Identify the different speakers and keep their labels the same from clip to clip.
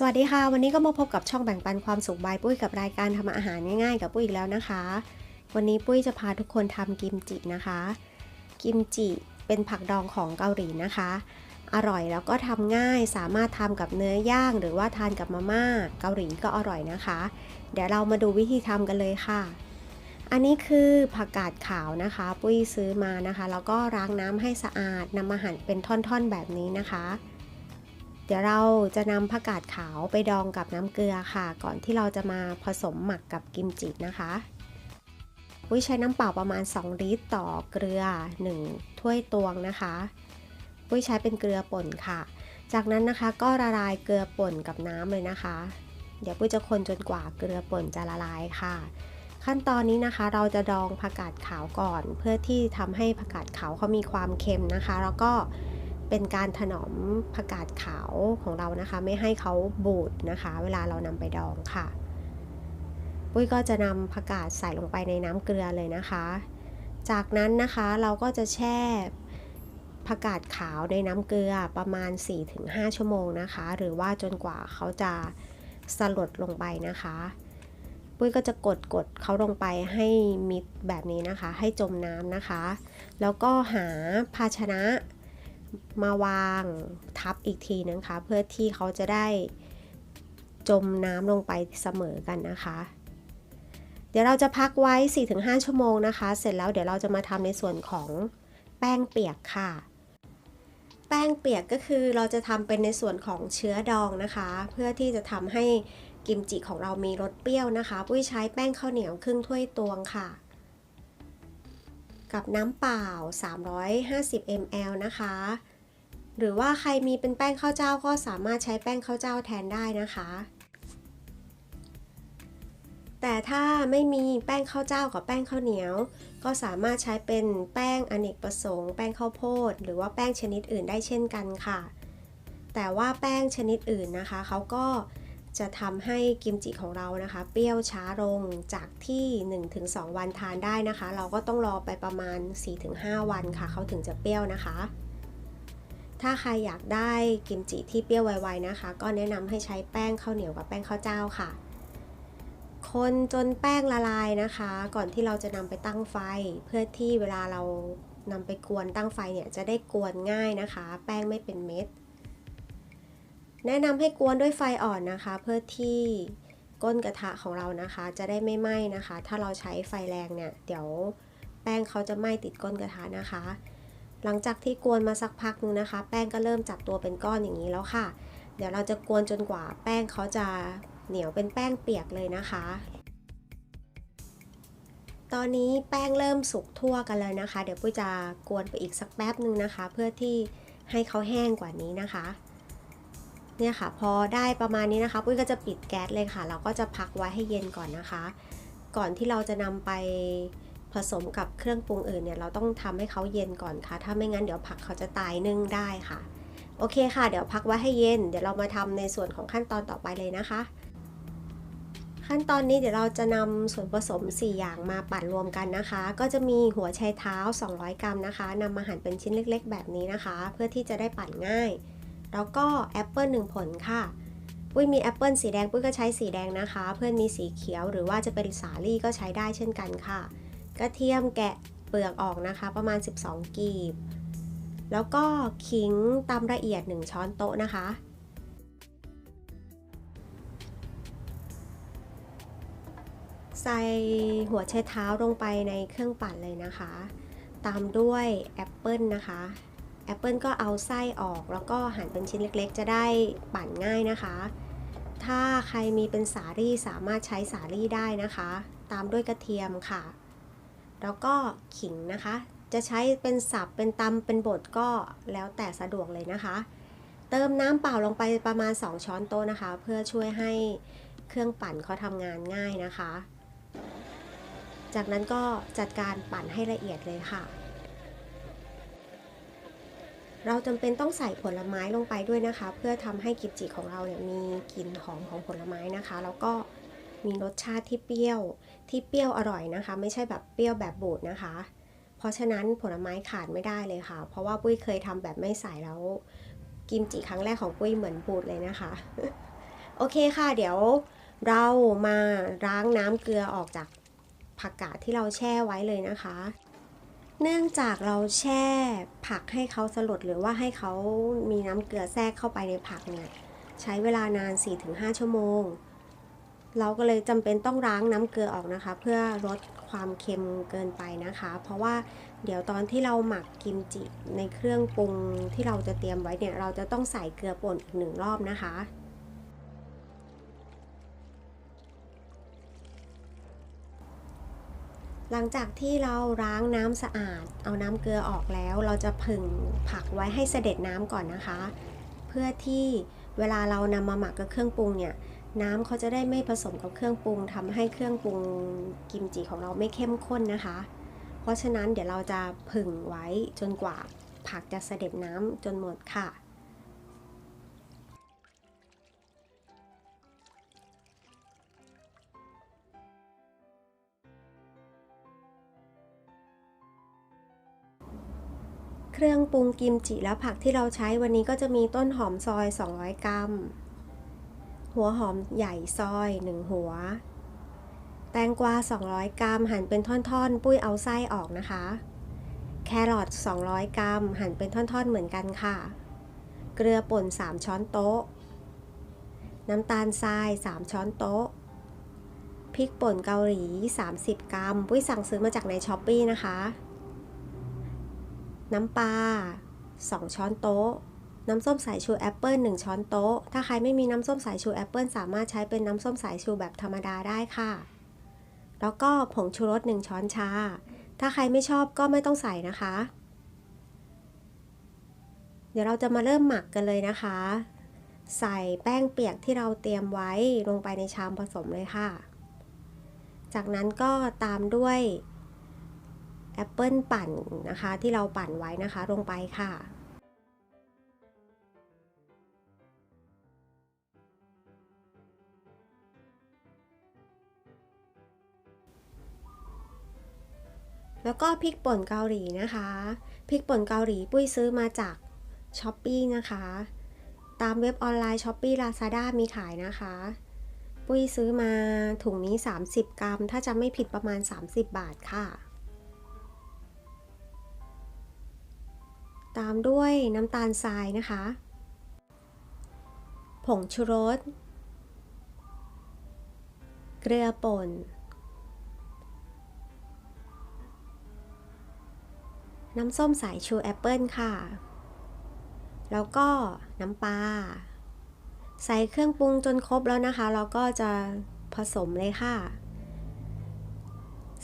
Speaker 1: สวัสดีค่ะ วันนี้ก็มาพบกับช่องแบ่งปันความสุขบายปุ้ยกับรายการทำอาหารง่ายๆ กับปุ้ยอีกแล้วนะคะ วันนี้ปุ้ยจะพาทุกคนทำกิมจินะคะ กิมจิเป็นผักดองของเกาหลีนะคะ อร่อยแล้วก็ทำง่ายสามารถทำกับเนื้อย่างหรือว่าทานกับมาม่าเกาหลีก็อร่อยนะคะ เดี๋ยวเรามาดูวิธีทำกันเลยค่ะ อันนี้คือผักกาดขาวนะคะ ปุ้ยซื้อมานะคะแล้วก็ล้างน้ำให้สะอาดนำมาหั่นเป็นท่อนๆแบบนี้นะคะ เดี๋ยวเราจะนำผักกาดขาวไปดองกับน้ำเกลือค่ะ ก่อนที่เราจะมาผสมหมักกับกิมจินะคะปุ้ยใช้น้ำเปล่าประมาณ 2 ลิตรต่อเกลือ 1 ถ้วยตวงนะคะปุ้ยใช้เป็นเกลือป่นค่ะ จากนั้นนะคะก็ละลายเกลือป่นกับน้ำเลยนะคะ เดี๋ยวปุ้ยจะคนจนกว่าเกลือป่นจะละลายค่ะ ขั้นตอนนี้นะคะ เราจะดองผักกาดขาวก่อน เพื่อที่ทำให้ผักกาดขาวเขามีความเค็มนะคะ แล้วก็ เป็นการถนอมผักกาดขาวของเรานะคะ ไม่ให้เขาบูดนะคะ เวลาเรานำไปดองค่ะ ปุ้ยก็จะนำผักกาดใส่ลงไปในน้ำเกลือเลยนะคะ จากนั้นนะคะเราก็จะแช่ผักกาดขาวในน้ำเกลือประมาณ 4-5 ชั่วโมงนะคะ หรือว่าจนกว่าเขาจะสลดลงไปนะคะ ปุ้ยก็จะกดกดเขาลงไปให้มิดแบบนี้นะคะ ให้จมน้ำนะคะ แล้วก็หาภาชนะ มาวางทับอีกทีนึงคะ เพื่อที่เขาจะได้จมน้ำลงไปเสมอกันนะคะ เดี๋ยวเราจะพักไว้ 4-5 ชั่วโมงนะคะ เสร็จแล้วเดี๋ยวเราจะมาทำในส่วนของแป้งเปียกค่ะ แป้งเปียกก็คือเราจะทำเป็นในส่วนของเชื้อดองนะคะ เพื่อที่จะทำให้กิมจิของเรามีรสเปรี้ยวนะคะ ปุ้ยใช้แป้งข้าวเหนียวครึ่งถ้วยตวงค่ะ กับน้ำเปล่า 350 ml นะคะ หรือว่าใครมีเป็นแป้งข้าวเจ้าก็สามารถใช้แป้งข้าวเจ้าแทนได้นะคะ แต่ถ้าไม่มีแป้งข้าวเจ้ากับแป้งข้าวเหนียว ก็สามารถใช้เป็นแป้งอเนกประสงค์ แป้งข้าวโพด หรือว่าแป้งชนิดอื่นได้เช่นกันค่ะ แต่ว่าแป้งชนิดอื่นนะคะเขาก็ จะทำให้กิมจิของเรานะคะ เปรี้ยวช้าลงจากที่ 1-2 วันทานได้นะคะ เราก็ต้องรอไปประมาณ 4-5 วันค่ะ เขาถึงจะเปรี้ยวนะคะ ถ้าใครอยากได้กิมจิที่เปรี้ยวไวๆนะคะ ก็แนะนำให้ใช้แป้งข้าวเหนียวกับแป้งข้าวเจ้าค่ะ คนจนแป้งละลายนะคะ ก่อนที่เราจะนำไปตั้งไฟ เพื่อที่เวลาเรานำไปกวนตั้งไฟเนี่ยจะได้กวนง่ายนะคะ แป้งไม่เป็นเม็ด แนะนำให้กวนด้วยไฟอ่อนนะคะ เพื่อที่ก้นกระทะของเรานะคะ จะได้ไม่ไหม้นะคะ ถ้าเราใช้ไฟแรงเนี่ย เดี๋ยวแป้งเขาจะไหม้ติดก้นกระทะนะคะ หลังจากที่กวนมาสักพักนึงนะคะ แป้งก็เริ่มจับตัวเป็นก้อนอย่างนี้แล้วค่ะ เดี๋ยวเราจะกวนจนกว่าแป้งเขาจะเหนียวเป็นแป้งเปียกเลยนะคะ ตอนนี้แป้งเริ่มสุกทั่วกันเลยนะคะ เดี๋ยวปุ้ยจะกวนไปอีกสักแป๊บนึงนะคะ เพื่อที่ให้เขาแห้งกว่านี้นะคะ เนี่ยค่ะ พอได้ประมาณนี้นะคะปุ้ยก็จะปิดแก๊สเลยค่ะ เราก็จะพักไว้ให้เย็นก่อนนะคะ ก่อนที่เราจะนำไปผสมกับเครื่องปรุงอื่นเนี่ยเราต้องทำให้เขาเย็นก่อนค่ะ ถ้าไม่งั้นเดี๋ยวผักเขาจะตายนึ่งได้ค่ะ โอเคค่ะ เดี๋ยวพักไว้ให้เย็น เดี๋ยวเรามาทำในส่วนของขั้นตอนต่อไปเลยนะคะ ขั้นตอนนี้เดี๋ยวเราจะนำส่วนผสม 4 อย่างมาปั่นรวมกันนะคะ ก็จะมีหัวไชเท้า 200 กรัมนะคะนำมาหั่นเป็นชิ้นเล็ก ๆ แบบนี้นะคะ เพื่อที่จะได้ปั่นง่าย แล้วก็แอปเปิล1ผลค่ะ ปุ้ยมีแอปเปิลสีแดงปุ้ยก็ใช้สีแดงนะคะ เพื่อนมีสีเขียวหรือว่าจะเป็นสาลี่ก็ใช้ได้เช่นกันค่ะ กระเทียมแกะเปลือกออกนะคะ ประมาณ 12 กีบ แล้วก็ขิงตำละเอียด 1 ช้อนโต๊ะนะคะ ใส่หัวไชเท้าลงไปในเครื่องปั่นเลยนะคะ ตามด้วยแอปเปิลนะคะ แอปเปิลก็เอาไส้ออกแล้วก็หั่นเป็นชิ้นเล็กๆ จะได้ปั่นง่ายนะคะ ถ้าใครมีเป็นสาลี่สามารถใช้สาลี่ได้นะคะ ตามด้วยกระเทียมค่ะ แล้วก็ขิงนะคะ จะใช้เป็นสับเป็นตำเป็นบดก็แล้วแต่สะดวกเลยนะคะ เติมน้ำเปล่าลงไปประมาณ 2 ช้อนโต๊ะนะคะ เพื่อช่วยให้เครื่องปั่นเขาทำงานง่ายนะคะ จากนั้นก็จัดการปั่นให้ละเอียดเลยค่ะ เราจำเป็นต้องใส่ผลไม้ลงไปด้วยนะคะ เพื่อทำให้กิมจิของเราเนี่ยมีกลิ่นหอมของผลไม้นะคะ แล้วก็มีรสชาติที่เปรี้ยวที่เปรี้ยวอร่อยนะคะ ไม่ใช่แบบเปรี้ยวแบบบูดนะคะ เพราะฉะนั้นผลไม้ขาดไม่ได้เลยค่ะ เพราะว่าปุ้ยเคยทำแบบไม่ใส่แล้วกิมจิครั้งแรกของปุ้ยเหมือนบูดเลยนะคะ โอเคค่ะ เดี๋ยวเรามาล้างน้ำเกลือออกจากผักกาดที่เราแช่ไว้เลยนะคะ เนื่องจากเราแช่ผักให้เขาสลดหรือว่าให้เขามีน้ำเกลือแทรกเข้าไปในผักเนี่ยใช้เวลานาน 4-5 ชั่วโมง เราก็เลยจำเป็นต้องล้างน้ำเกลือออกนะคะ เพื่อลดความเค็มเกินไปนะคะ เพราะว่าเดี๋ยวตอนที่เราหมักกิมจิในเครื่องปรุงที่เราจะเตรียมไว้เนี่ยเราจะต้องใส่เกลือป่นอีกหนึ่งรอบนะคะ หลังจากที่เราล้างน้ำสะอาด เอาน้ำเกลือออกแล้ว เราจะผึ่งผักไว้ให้เสด็จน้ำก่อนนะคะ เพื่อที่เวลาเรานำมาหมักกับเครื่องปรุงเนี่ยน้ำเขาจะได้ไม่ผสมกับเครื่องปรุงทำให้เครื่องปรุงกิมจิของเราไม่เข้มข้นนะคะ เพราะฉะนั้นเดี๋ยวเราจะผึ่งไว้จนกว่าผักจะเสด็จน้ำจนหมดค่ะ เครื่องปรุงกิมจิและผักที่เราใช้วันนี้ก็จะมีต้นหอมซอย 200 กรัม หัวหอมใหญ่ซอย 1 หัว แตงกวา 200 กรัม หั่นเป็นท่อนๆ ปุ้ยเอาไส้ออกนะคะ แครอท 200 กรัม หั่นเป็นท่อนๆ เหมือนกันค่ะ เกลือป่น 3 ช้อนโต๊ะ น้ำตาลทราย 3 ช้อนโต๊ะ พริกป่นเกาหลี 30 กรัม ปุ้ยสั่งซื้อมาจากในช้อปปีนะคะ น้ำปลา2 ช้อนโต๊ะ น้ำส้มสายชูแอปเปิล1ช้อนโต๊ะ ถ้าใครไม่มีน้ำส้มสายชูแอปเปิลสามารถใช้เป็นน้ำส้มสายชูแบบธรรมดาได้ค่ะ แล้วก็ผงชูรส 1 ช้อนชา ถ้าใครไม่ชอบก็ไม่ต้องใส่นะคะ เดี๋ยวเราจะมาเริ่มหมักกันเลยนะคะ ใส่แป้งเปียกที่เราเตรียมไว้ลงไปในชามผสมเลยค่ะ จากนั้นก็ตามด้วย แอปเปิลปั่นนะคะ ที่เราปั่นไว้นะคะลงไปค่ะแล้วก็พริกป่นเกาหลีนะคะพริกป่นเกาหลีปุ้ยซื้อมาจากช้อปปีนะคะ ตามเว็บออนไลน์ช้อปปี้ลาซาด้ามีขายนะคะ ปุ้ยซื้อมาถุงนี้ 30 กรัม ถ้าจำไม่ผิดประมาณ 30 บาทค่ะ ตามด้วยน้ำตาลทรายนะคะ ผงชูรส เกลือป่น น้ำส้มสายชูแอปเปิลค่ะ แล้วก็น้ำปลา ใส่เครื่องปรุงจนครบแล้วนะคะ เราก็จะผสมเลยค่ะ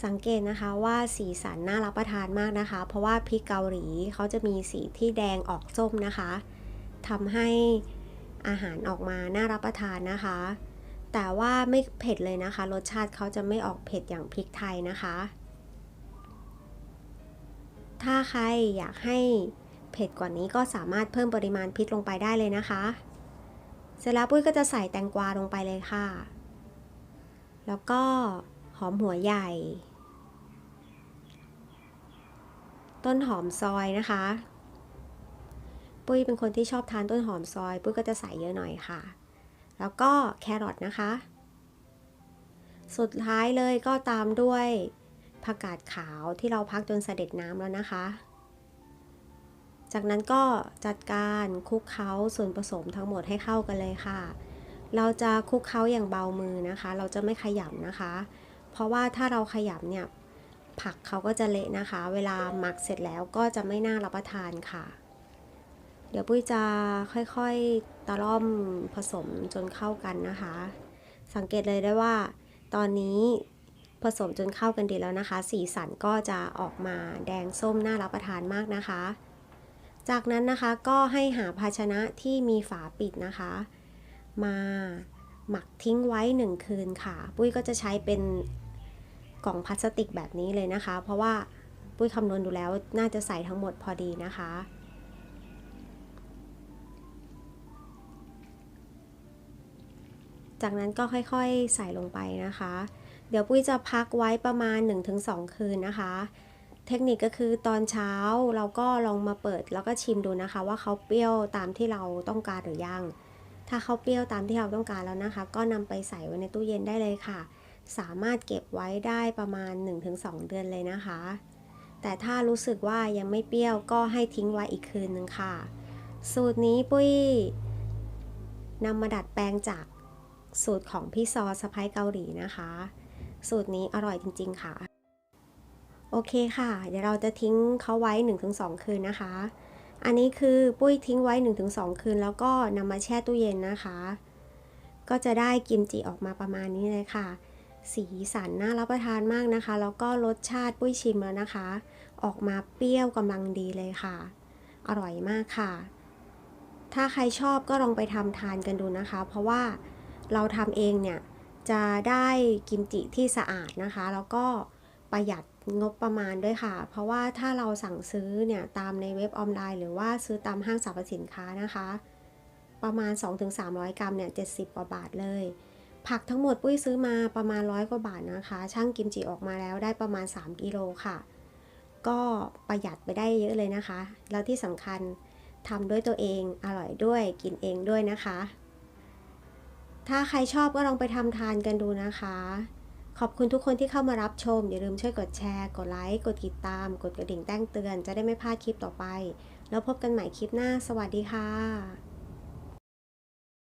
Speaker 1: สังเกตนะคะว่าสีสันน่ารับประทานมากนะคะ เพราะว่าพริกเกาหลีเขาจะมีสีที่แดงออกส้มนะคะทำให้อาหารออกมาน่ารับประทานนะคะ แต่ว่าไม่เผ็ดเลยนะคะ รสชาติเขาจะไม่ออกเผ็ดอย่างพริกไทยนะคะ ถ้าใครอยากให้เผ็ดกว่านี้ก็สามารถเพิ่มปริมาณพริกลงไปได้เลยนะคะ เสร็จแล้วปุ้ยก็จะใส่แตงกวาลงไปเลยค่ะ แล้วก็หอมหัวใหญ่ ต้นหอมซอยนะคะ ปุ้ยเป็นคนที่ชอบทานต้นหอมซอย ปุ้ยก็จะใส่เยอะหน่อยค่ะ แล้วก็แครอทนะคะ สุดท้ายเลยก็ตามด้วยผักกาดขาวที่เราพักจนเสด็จน้ำแล้วนะคะ จากนั้นก็จัดการคลุกเคล้าส่วนผสมทั้งหมดให้เข้ากันเลยค่ะ เราจะคลุกเคล้าอย่างเบามือนะคะ เราจะไม่ขยำนะคะ เพราะว่าถ้าเราขยำเนี่ย ผักเขาก็จะเละนะคะ เวลาหมักเสร็จแล้วก็จะไม่น่ารับประทานค่ะ เดี๋ยวปุ้ยจะค่อยๆตะล่อมผสมจนเข้ากันนะคะ สังเกตเลยได้ว่า ตอนนี้ผสมจนเข้ากันดีแล้วนะคะ สีสันก็จะออกมาแดงส้มน่ารับประทานมากนะคะ จากนั้นนะคะก็ให้หาภาชนะที่มีฝาปิดนะคะ มาหมักทิ้งไว้หนึ่งคืนค่ะ ปุ้ยก็จะใช้เป็น กล่องพลาสติกแบบนี้เลยนะคะ เพราะว่าปุ้ยคำนวณดูแล้วน่าจะใส่ทั้งหมดพอดีนะคะ จากนั้นก็ค่อยๆใส่ลงไปนะคะ เดี๋ยวปุ้ยจะพักไว้ประมาณ 1-2 คืนนะคะ เทคนิคก็คือตอนเช้าเราก็ลองมาเปิดแล้วก็ชิมดูนะคะ ว่าเขาเปรี้ยวตามที่เราต้องการหรือยัง ถ้าเขาเปรี้ยวตามที่เราต้องการแล้วนะคะ ก็นำไปใส่ไว้ในตู้เย็นได้เลยค่ะ สามารถเก็บไว้ได้ประมาณ 1-2 เดือนเลยนะคะ แต่ถ้ารู้สึกว่ายังไม่เปรี้ยวก็ให้ทิ้งไว้อีกคืนนึงค่ะ สูตรนี้ปุ้ยนำมาดัดแปลงจากสูตรของพี่ซอสะพ้ายเกาหลีนะคะ สูตรนี้อร่อยจริง ๆ ค่ะ โอเคค่ะ เดี๋ยวเราจะทิ้งเขาไว้ 1-2 คืนนะคะ อันนี้คือปุ้ยทิ้งไว้ 1-2 คืน แล้วก็นำมาแช่ตู้เย็นนะคะ ก็จะได้กิมจิออกมาประมาณนี้เลยค่ะ สีสันน่ารับประทานมากนะคะ แล้วก็รสชาติปุ้ยชิมแล้วนะคะ ออกมาเปรี้ยวกำลังดีเลยค่ะ อร่อยมากค่ะ ถ้าใครชอบก็ลองไปทำทานกันดูนะคะ เพราะว่าเราทำเองเนี่ยจะได้กิมจิที่สะอาดนะคะ แล้วก็ประหยัดงบประมาณด้วยค่ะ เพราะว่าถ้าเราสั่งซื้อเนี่ยตามในเว็บออนไลน์ หรือว่าซื้อตามห้างสรรพสินค้านะคะ ประมาณ 2-300 กรัมเนี่ย 70กว่าบาทเลย ผักทั้งหมดปุ้ยซื้อมาประมาณร้อยกว่าบาทนะคะ ช่างกิมจิออกมาแล้วได้ประมาณ 3กิโลค่ะ ก็ประหยัดไปได้เยอะเลยนะคะ แล้วที่สำคัญทำด้วยตัวเองอร่อยด้วยกินเองด้วยนะคะ ถ้าใครชอบก็ลองไปทำทานกันดูนะคะ ขอบคุณทุกคนที่เข้ามารับชม อย่าลืมช่วยกดแชร์ กดไลค์ กดติดตาม กดกระดิ่งแจ้งเตือน จะได้ไม่พลาดคลิปต่อไป แล้วพบกันใหม่คลิปหน้า สวัสดีค่ะ